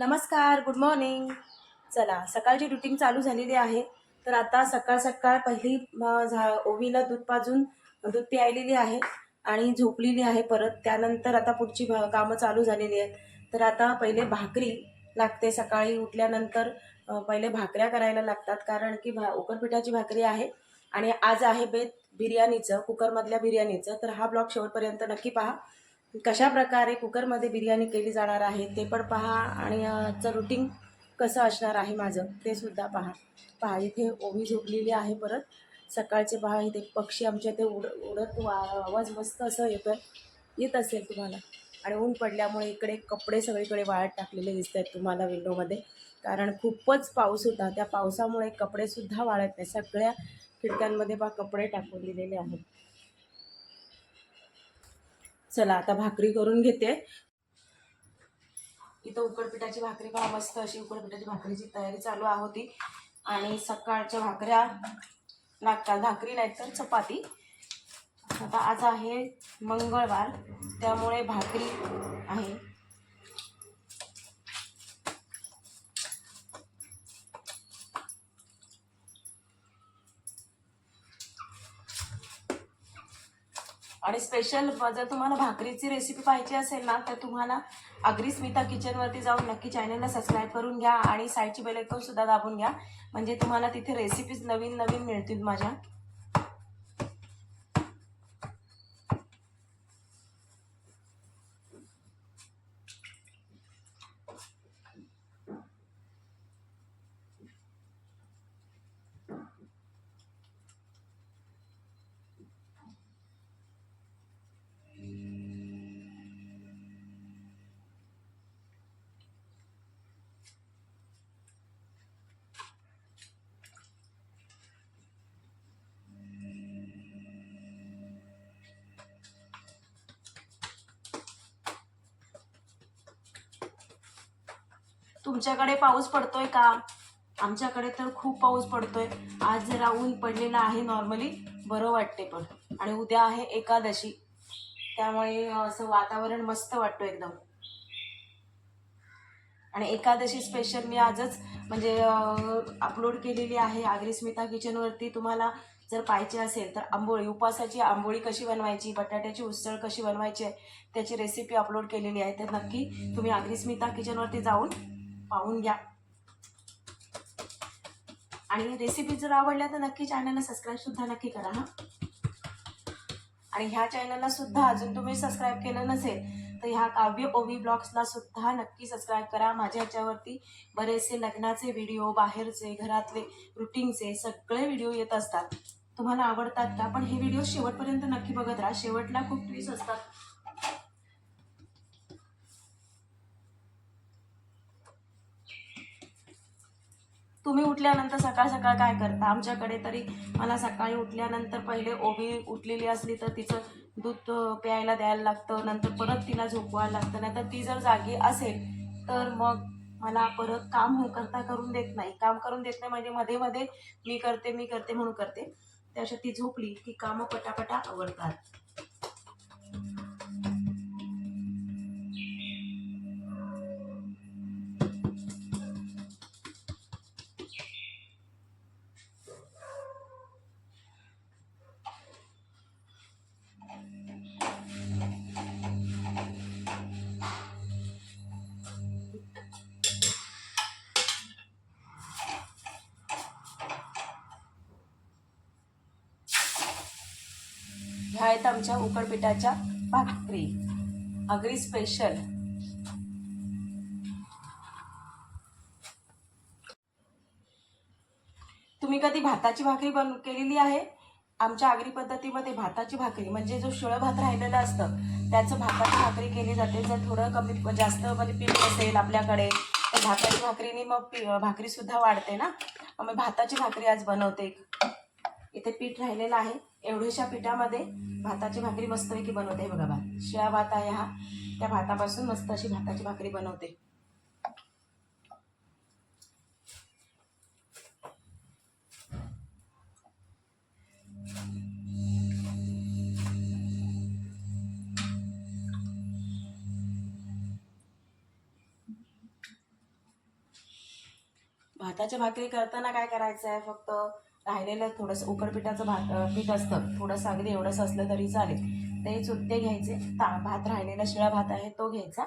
नमस्कार good morning चला सकाळची रुटीन चालू झालेली आहे. तर आता सकाळ सकाळ पहिली म, झा ओवीला दूध पाजून दूध प्यायलेली आहे आणि झोपलेली आहे परत. त्यानंतर आता पुढची भा- कामं चालू झालेली आहेत. तर आता पहिले भाकरी लागते सकाळी उठल्यानंतर पहिले भाकऱ्या करायला लागतात कारण की भा उकरपिठाची भाकरी आहे आणि आज आहे बेत बिर्याणीचं कुकरमधल्या बिर्याणीचं. तर हा ब्लॉग शेवटपर्यंत नक्की पहा. कशा प्रकारे कुकरमध्ये बिर्याणी केली जाणार आहे ते पण पहा आणि आजचं रुटीन कसं असणार आहे माझं ते सुद्धा पहा. पहा इथे ओवी झोपलेली आहे परत. सकाळचे पहा इथे पक्षी आमच्या इथे उड उडत वा आवाज मस्त असं येतो येत असेल तुम्हाला. आणि ऊन पडल्यामुळे इकडे कपडे सगळीकडे वाळत टाकलेले दिसत आहेत तुम्हाला विंडोमध्ये कारण खूपच पाऊस होता. त्या पावसामुळे कपडेसुद्धा वाळत नाही. सगळ्या खिडक्यांमध्ये बा कपडे टाकून दिलेले आहेत. चला आता भाकरी करून घेते. इथं उकडपिठाची भाकरी पहा मस्त अशी उकडपिठाची भाकरीची तयारी चालू आहे होती आणि सकाळच्या भाकऱ्या लागतात भाकरी नाही तर चपाती. आता आज आहे मंगळवार त्यामुळे भाकरी आहे. आणि स्पेशल जर तुम्हाला भाकरीची रेसिपी पाहिजे असेल ना तर तुम्हाला अग्री स्मिता किचनवरती जाऊन नक्की चॅनलला सबस्क्राईब करून घ्या आणि साईडची बेल सुद्धा दाबून घ्या. म्हणजे तुम्हाला तिथे रेसिपीज नवीन नवीन मिळतील माझ्या. तुमच्याकडे पाऊस पडतोय का? आमच्याकडे तर खूप पाऊस पडतोय. आज जरा ऊन पडलेलं आहे नॉर्मली बरं वाटते पण. आणि उद्या आहे एकादशी. त्यामुळे असं वातावरण मस्त वाटतं एकदम. आणि एकादशी स्पेशल मी आजच म्हणजे अपलोड केलेली आहे. आगरी स्मिता किचनवरती तुम्हाला जर पाहिजे असेल तर आंबोळी उपासाची आंबोळी कशी बनवायची बटाट्याची उसळ कशी बनवायची आहे त्याची रेसिपी अपलोड केलेली आहे. तर नक्की तुम्ही आगरी स्मिता किचनवरती जाऊन पाहून घ्या. आणि रेसिपी जर आवडल्या तर नक्की चॅनलला सबस्क्राईब सुद्धा नक्की करा हा. आणि ह्या चॅनलला सुद्धा अजून तुम्ही सबस्क्राईब केलं नसेल तर ह्या काव्य ओवी ब्लॉग्सला सुद्धा नक्की सबस्क्राईब करा. माझ्या ह्याच्यावरती बरेचसे लग्नाचे व्हिडिओ बाहेरचे घरातले रुटीनचे सगळे व्हिडिओ येत असतात. तुम्हाला आवडतात का? पण हे व्हिडिओ शेवटपर्यंत नक्की बघत राहा. शेवटला खूप ट्विस्ट असतात. तुम्ही उठल्यानंतर सकाळ सकाळ काय करता? आमच्याकडे तरी मला सकाळी उठल्यानंतर पहिले ओवी उठलेली असली तर तिचं दूध प्यायला द्यायला लागतं. नंतर परत तिला झोपवायला लागतं. नाहीतर ती जर जागी असेल तर मग मला परत काम हो करता करून देत नाही. काम करून देत नाही म्हणजे मध्ये मध्ये मी करते मी करते म्हणून करते. त्याच्यात ती झोपली की कामं पटापटा आवडतात ह्या आहेत आमच्या उकडपिठाच्या भाकरी. अगदी स्पेशल तुम्ही कधी भाताची भाकरी बन केलेली आहे? आमच्या आगरी पद्धतीमध्ये भाताची भाकरी म्हणजे जो शिळं भात राहिलेलं असतं त्याचं भाताची भाकरी केली जाते. जर थोडं कमी जास्त म्हणजे पीठ असेल आपल्याकडे तर भाताची भाकरीने मग पी भाकरीसुद्धा वाढते ना? मग भाताची भाकरी आज बनवते. इथे पीठ राहिलेलं आहे. एवढ्याशा पिठामध्ये भाताची भाकरी मस्तपैकी बनवते. बघा भात शिळा भात आहे हा. त्या भातापासून मस्त अशी भाताची भाकरी बनवते. भाताची भाकरी करताना काय करायचं आहे फक्त राहिलेलं थोडंसं उकडपिठाचं भात पीठ असतं. थोडंसं अगदी एवढंसं असलं तरी चालेल. ते चुट्टे घ्यायचे. ता भात राहिलेला शिळा भात आहे तो घ्यायचा.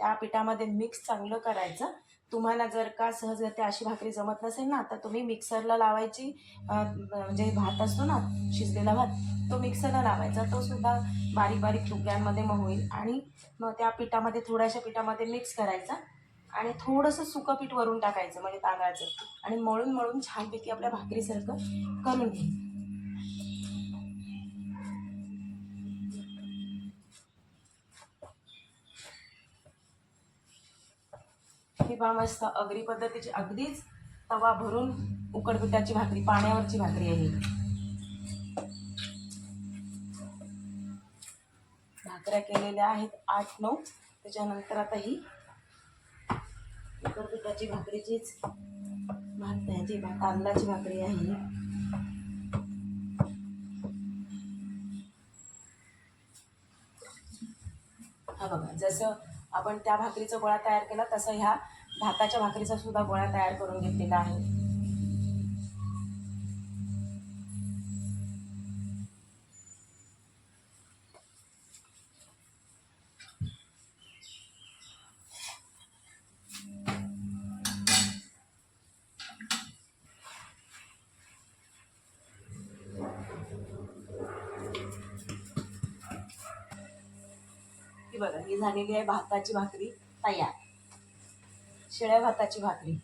त्या पिठामध्ये मिक्स चांगलं करायचं. तुम्हाला जर का सहज ते अशी भाकरी जमत नसेल ना तर तुम्ही मिक्सरला लावायची म्हणजे भात असतो ना शिजलेला भात तो मिक्सरला लावायचा. तो सुद्धा बारीक बारीक तुकड्यांमध्ये मग होईल. आणि मग त्या पिठामध्ये थोड्याशा पिठामध्ये मिक्स करायचा. आणि थोडंसं सुकं पीठ वरून टाकायचं म्हणजे तांदळाचं. आणि मळून मळून छानपैकी आपल्या भाकरीसारखं करून घे ही पहा मस्त अगरी पद्धतीची अगदीच तवा भरून उकडपिठाची भाकरी पाण्यावरची भाकरी आहे भाकऱ्या केलेल्या आहेत आठ नऊ. त्याच्यानंतर आता ही उकडपिठाची भाकरीचीच भात ह्याची भा- तांदळाची भाकरी आहे. हा बघा जसं आपण त्या भाकरीचा गोळा तयार केला तसं ह्या भाताच्या भाकरीचा सुद्धा गोळा तयार करून घेतलेला आहे. बघा ही झालेली आहे भाताची भाकरी तयार. शिळ्या भाताची भाकरी.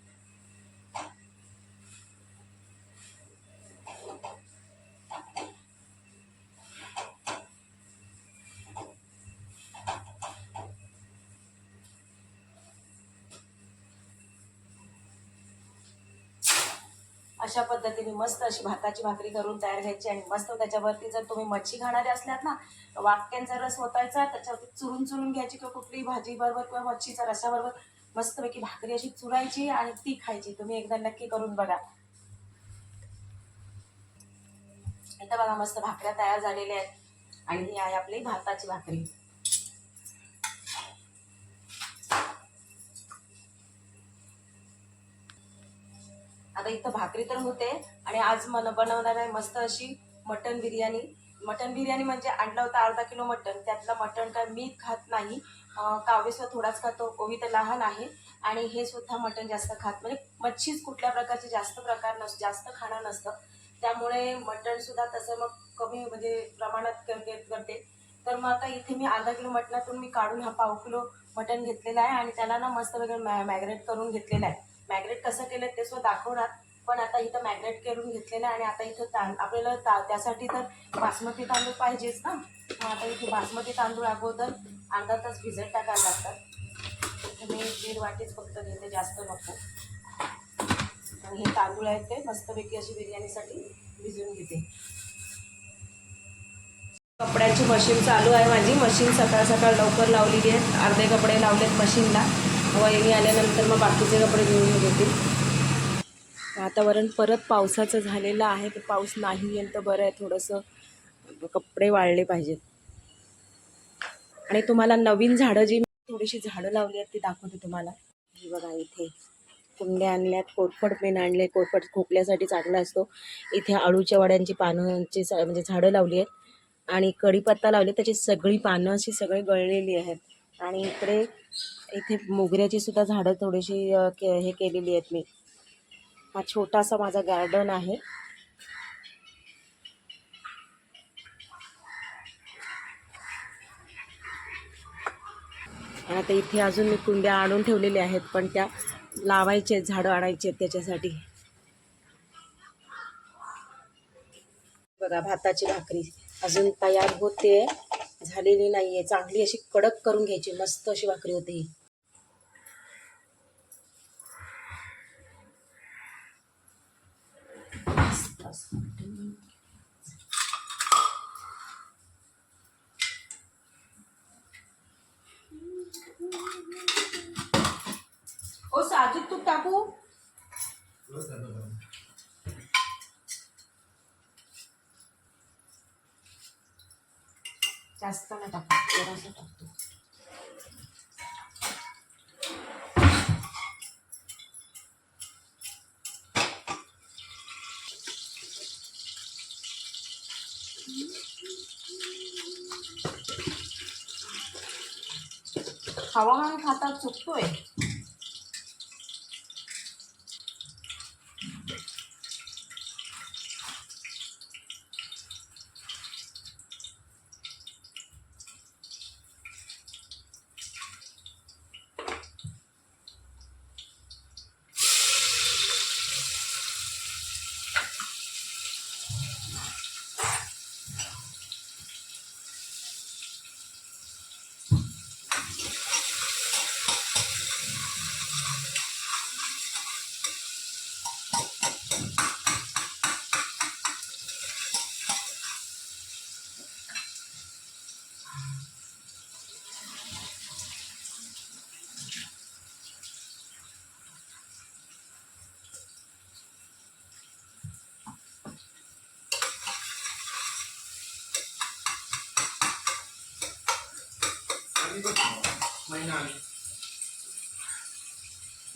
अशा पद्धतीने मस्त अशी भाताची भाकरी करून तयार घ्यायची आणि मस्त त्याच्यावरती जर तुम्ही मच्छी खाणारे असल्यात ना तर वाक्यांचा रस होतायचा त्याच्यावरती चुरून चुरून घ्यायची किंवा कुठलीही भाजी बरोबर किंवा मच्छीच्या रसाबरोबर मस्तपैकी भाकरी अशी चुरायची आणि ती खायची. तुम्ही एकदा नक्की करून बघा. इथं बघा मस्त भाकऱ्या तयार झालेल्या आहेत. आणि ही आहे आपली भाताची भाकरी. आता इथं भाकरी तर होते. आणि आज मन बनवणार आहे मस्त अशी मटन बिर्याणी. मटन बिर्याणी म्हणजे आणलं होतं अर्धा किलो मटन. त्यातलं मटन काय मी खात नाही. अं, काव्यसुद्धा थोडाच खातो. ओवी तर लहान आहे. आणि हे सुद्धा मटन जास्त खात. म्हणजे मच्छीच कुठल्या प्रकारचे जास्त प्रकार नस जास्त खाणं नसतं. त्यामुळे मटणसुद्धा तसं मग कमी म्हणजे प्रमाणात करते करते. तर मग आता इथे मी अर्धा किलो मटणातून मी काढून हा पाव किलो मटण घेतलेला आहे. आणि त्याला ना मस्त वगैरे मॅ मॅग्रेट करून घेतलेलं आहे. मॅग्रेट कसं केलं ते सुद्धा दाखवणार. पण आता इथं मॅग्रेट करून घेतलेलं आहे आणि आता इथं तां आपल्याला ता त्यासाठी तर बासमती तांदूळ पाहिजेच ना. मग आता इथे बासमती तांदूळ अगोदर अर्धा तास भिजत टाकायला लागतात. इथे मी दीड वाटीच फक्त घेते जास्त नको. आणि हे तांदूळ आहेत ते मस्तपैकी अशी बिर्याणीसाठी भिजवून घेते. कपड्यांची मशीन चालू आहे माझी. मशीन सकाळ सकाळ लवकर लावलेली आहे. अर्धे कपडे लावलेत मशीनला. वहिनी आल्यानंतर मग बाकीचे कपडे घेऊन घेतील वातावरण परत पावसाचं झालेलं आहे तर पाऊस नाही येईल तर बरं आहे थोडंसं कपडे वाळले पाहिजेत. आणि तुम्हाला नवीन झाडं जी मी थोडीशी झाडं लावली आहेत ती दाखवते तुम्हाला. ही बघा इथे कुंड्या आणल्यात कोरफड पेन आणले कोरफड खोकल्यासाठी चांगला असतो. इथे अळूच्या वड्यांची पानांची म्हणजे झाडं लावली आहेत. आणि कढीपत्ता लावले त्याची सगळी पानं अशी सगळी गळलेली आहेत. आणि इकडे इथे मोगऱ्याची सुद्धा झाडं थोडीशी के हे केलेली आहेत मी. हा छोटासा माझा गार्डन आहे. आता इथे अजून मी कुंड्या आणून ठेवलेल्या आहेत पण त्या लावायचे झाडं आणायचे आहेत त्याच्यासाठी. बघा भाताची भाकरी अजून तयार होते. झालेली नाही आहे चांगली अशी कडक करून घ्यायची. मस्त अशी भाकरी होते ही. ओ साजिद तूप टाकू? जास्त नाही टाकू जरासं टाकतो. हवामान खाता चुकतोय?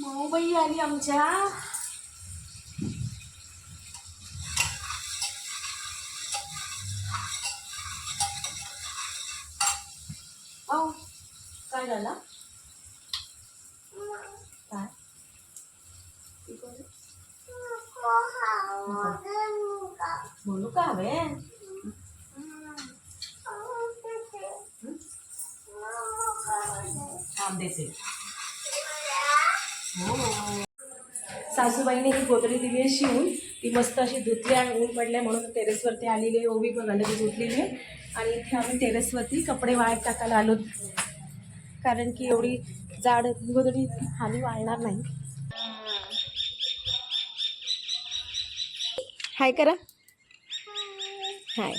माऊबाई आली आमच्या अहो, काय झालं काय बोलू का हवे थांब हो. सासूबाईने ही गोदडी दिली आहे शिवून ती मस्त अशी धुतली आणि ऊन पडले म्हणून टेरेसवरती आलेली आहे. ओवी बघा लगेच धुतलेली आहे. आणि इथे आम्ही टेरेसवरती कपडे वाळत टाकायला आलो. कारण की एवढी जाड गोदडी खाली वाळणार नाही. हाय करा. हाय.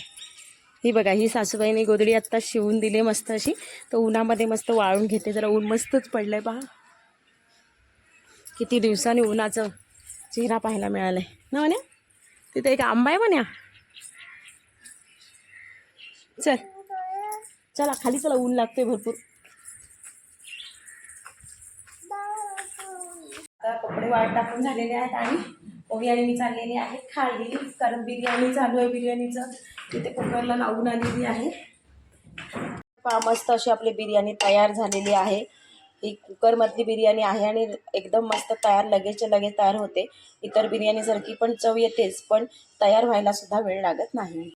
ही बघा ही सासूबाईने गोधडी आत्ता शिवून दिली मस्त अशी. तर उन्हामध्ये मस्त वाळून घेते. जरा ऊन मस्तच पडलंय पहा. किती दिवसांनी उन्हाचं चेहरा पाहायला मिळालाय. ना म्हण्या तिथे एक आंबा आहे म्हण्या चल. चला खाली चला ऊन लागते भरपूर. आता कपडे वाट टाकून झालेले आहेत आणि ओवी आणि मी चाललेली आहे. खाली कारण बिर्याणी चालू आहे बिर्याणीचं. तिथे कुकरला लावून आलेली आहे. पहा मस्त अशी आपली बिर्याणी तयार झालेली आहे. ही कुकरमधली बिर्याणी आहे आणि एकदम मस्त तयार लगेचच्या लगेच तयार होते. इतर बिर्याणीसारखी पण चव येतेच पण तयार व्हायलासुद्धा वेळ लागत नाही.